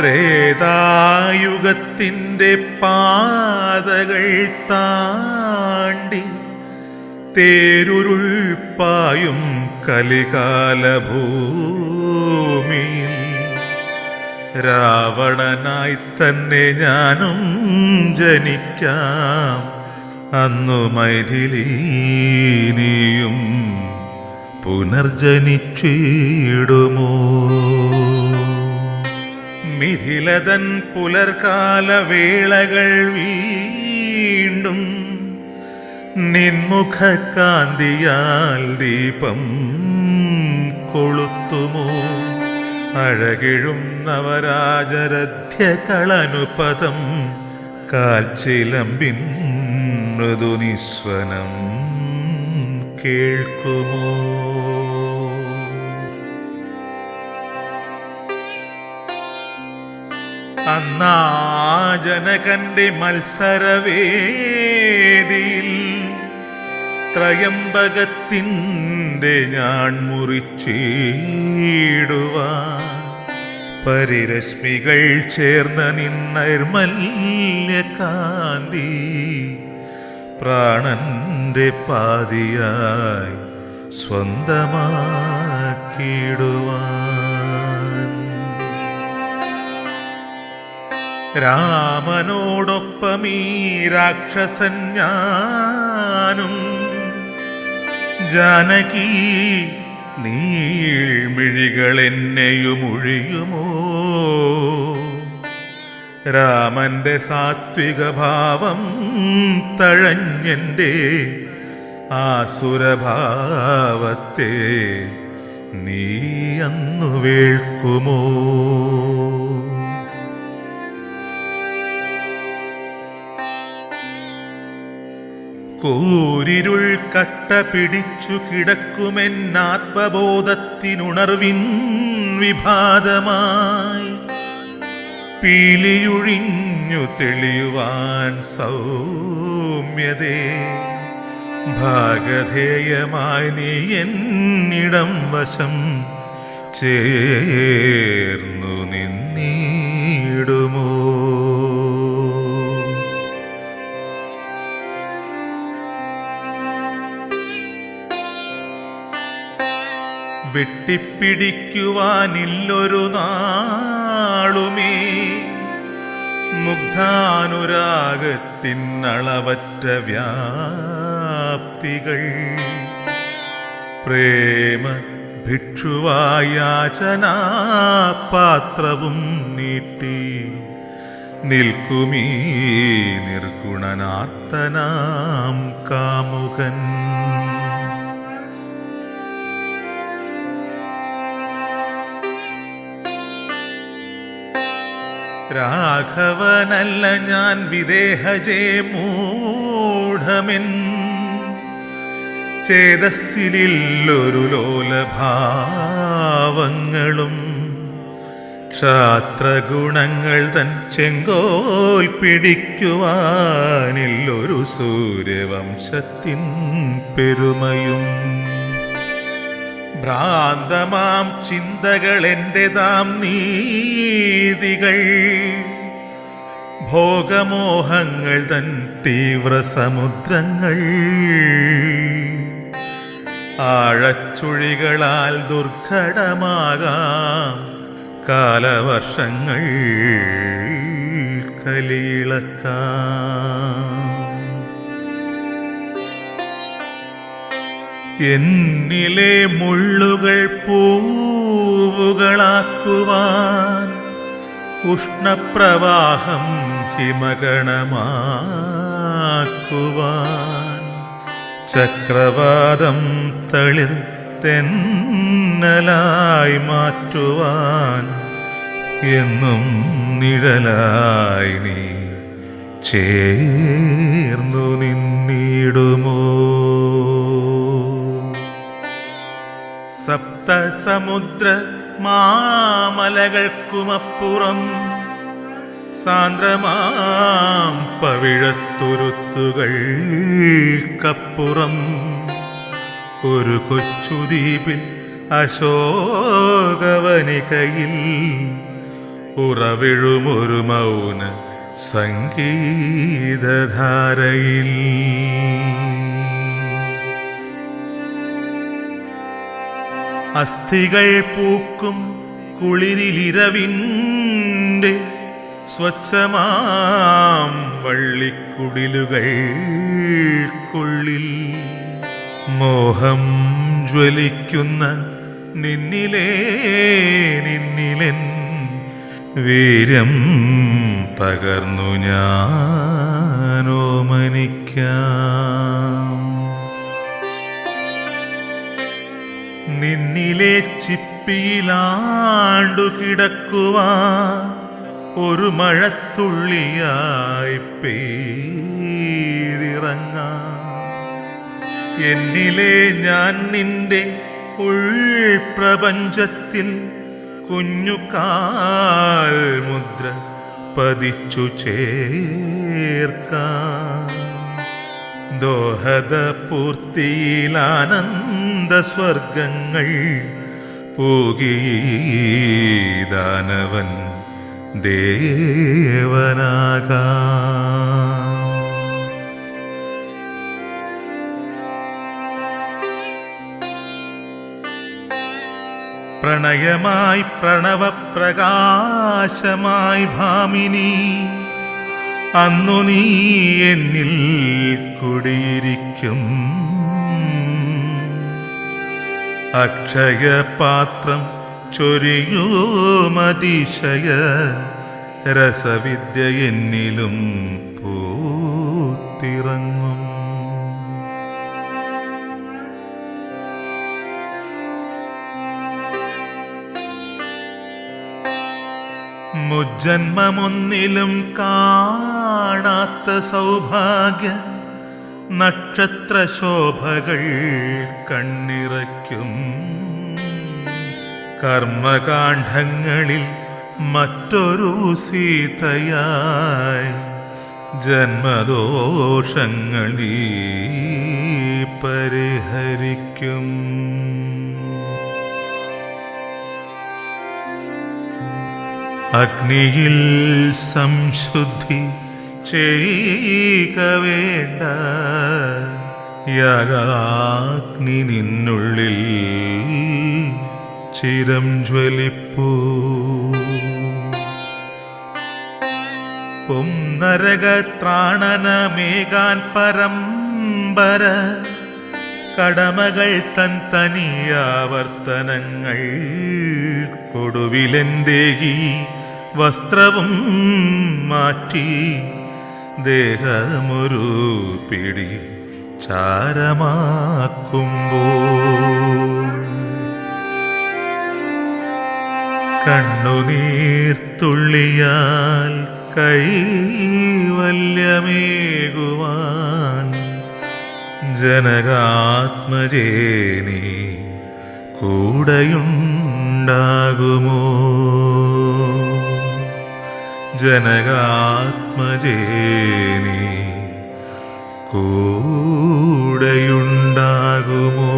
ത്രേതായുഗത്തിന്റെ പാതകൾ താണ്ടി തേരുരുൾ പായും കലികാലഭൂമിയിൽ. രാവണനായി തന്നെ ഞാനും ജനിക്കാം. അന്നു മൈഥിലി നീയും പുനർജനിച്ചിടുമോ? മിഥിലതൻ പുലർകാല വേളകൾ വീണ്ടും നിൻമുഖക്കാന്തിയാൽ ദീപം കൊളുത്തുമോ? അഴകിഴും നവരാജരഥ്യകളനുപദം കാൽച്ചിലമ്പിൻ മൃദുനിസ്വനം കേൾക്കുമോ? അന്നാ ജനകന്റെ മത്സരവേദിയിൽ ത്രയംബകത്തിന്റെ ഞാൻ മുറിച്ചേടുവാ പരിരശ്മികൾ ചേർന്ന നിന്നൈർമല്യകാന്തി പ്രാണന്റെ പാതിയായി സ്വന്തമാക്കിടുവാൻ രാമനോടൊപ്പം ഈ രാക്ഷസൻ ഞാനും. ജാനകി നീഴ്മിഴികൾ എന്നെയും ഒഴിയുമോ രാമന്റെ സാത്വിക ഭാവം തഴഞ്ഞെന്റെ ആസുരഭാവത്തെ നീ അന്നു വേൾക്കുമോ? കൂരിരുൾ കട്ട പിടിച്ചു കിടക്കുമെന്നാത്മബോധത്തിനുണർവിൻ വിഭാതമായി. പീലിയൊഴിഞ്ഞു തെളിയുവാൻ സൗമ്യതേ ഭാഗധേയമായി നീ എന്നിടം വശം ചേർന്നു നിന്നിടുമോ? വെട്ടിപ്പിടിക്കുവാനില്ലൊരു നാളുമേ. മുഗ്ധാനുരാഗത്തിനളവറ്റ വ്യാപ്തികൾ. പ്രേമ ഭിക്ഷുവായാചനാപാത്രവും നീട്ടി നിൽക്കുമീ നിർഗുണനാർത്തനാം കാമുകൻ. രാഘവനല്ല ഞാൻ വിദേഹജേ മൂഢമിൻ. ചേതസ്സിലൊരു ലോലഭാവങ്ങളും ക്ഷാത്രഗുണങ്ങൾ തൻ ചെങ്കോൽ പിടിക്കുവാനില്ലൊരു സൂര്യവംശത്തിൻ പെരുമയും. ഭ്രാന്തമാം ചിന്തകൾ എന്റെതാം നീതികൾ. ഭോഗമോഹങ്ങൾ തൻ തീവ്ര സമുദ്രങ്ങൾ ആഴച്ചുഴികളാൽ ദുർഘടമാകാം കാലവർഷങ്ങൾ കലിയിളക്കാം. എന്നിലെ മുള്ളുകൾ പൂവുകളാക്കുവാൻ ഉഷ്ണപ്രവാഹം ഹിമഗണമാക്കുവാൻ ചക്രവാദം തളിർ തെന്നലായി മാറ്റുവാൻ എന്നും നിഴലായി നീ ചേർന്നു നിന്നിടുമോ? സപ്തസമുദ്ര മാമലകൾക്കുമപ്പുറം സാന്ദ്രമാം പവിഴത്തുരുത്തുകൾ കപ്പുറം. ഒരു കൊച്ചുദ്വീപിൽ അശോകവനികയിൽ ഉറവിഴുമൊരു മൗന സംഗീതധാരയിൽ. അസ്ഥികൾ പൂക്കും കുളിരിലിരവിന്റെ സ്വച്ഛമാം വള്ളിക്കുടിലുകൾക്കുള്ളിൽ മോഹം ജ്വലിക്കുന്ന നിന്നിലേ നിന്നിലൻ വീരം പകർന്നു ഞാനോ നിന്നിലെ ചിപ്പിയിലാണ്ടു കിടക്കുവാൻ ഒരു മഴത്തുള്ളിയായി പെയ്തിറങ്ങ എന്നിലെ ഞാൻ നിന്റെ ഉൾപ്രപഞ്ചത്തിൽ കുഞ്ഞുകാൽ മുദ്ര പതിച്ചു ചേർക്കാം ദോഹദ പൂർത്തിയിലാനന്ദ സ്വർഗങ്ങൾ പൂകീദാനവൻ ദേവനാകാം. പ്രണയമായി പ്രണവപ്രകാശമായി ഭാമിനി അന്നു നീ എന്നിൽ കുടിയിരിക്കും. അക്ഷയപാത്രം ചൊരിയോമതിശയ രസവിദ്യ എന്നിലും പൂത്തിറങ്ങും. മുജ്ജന്മമൊന്നിലും കാണാത്ത സൗഭാഗ്യ നക്ഷത്ര ശോഭകൾ കണ്ണിറയ്ക്കും. കർമ്മകാണ്ഡങ്ങളിൽ മറ്റൊരു സീതയായി ജന്മദോഷങ്ങളീ പരിഹരിക്കും. അഗ്നിയിൽ സംശുദ്ധി ചെയ്യുക വേണ്ട. യാഗാഗ്നി നിന്നുള്ളിൽ ചിരം ജ്വലിപ്പൂ. പൊന്നരകത്രാണനമേകാൻ പരമ്പര കടമകൾ തൻ തനിയാവർത്തനങ്ങൾ കൊടുവിലെന്തേകി വസ്ത്രവും മാറ്റി ദേഹമൊരു പിടി ചാരമാക്കുമ്പോൾ കണ്ണുനീർത്തുള്ളിയാൽ കൈവല്യമേകുവാൻ ജനകാത്മജേനി കൂടെയുണ്ടാകുമോ? ജനകാത്മജേനി കൂടെയുണ്ടാകുമോ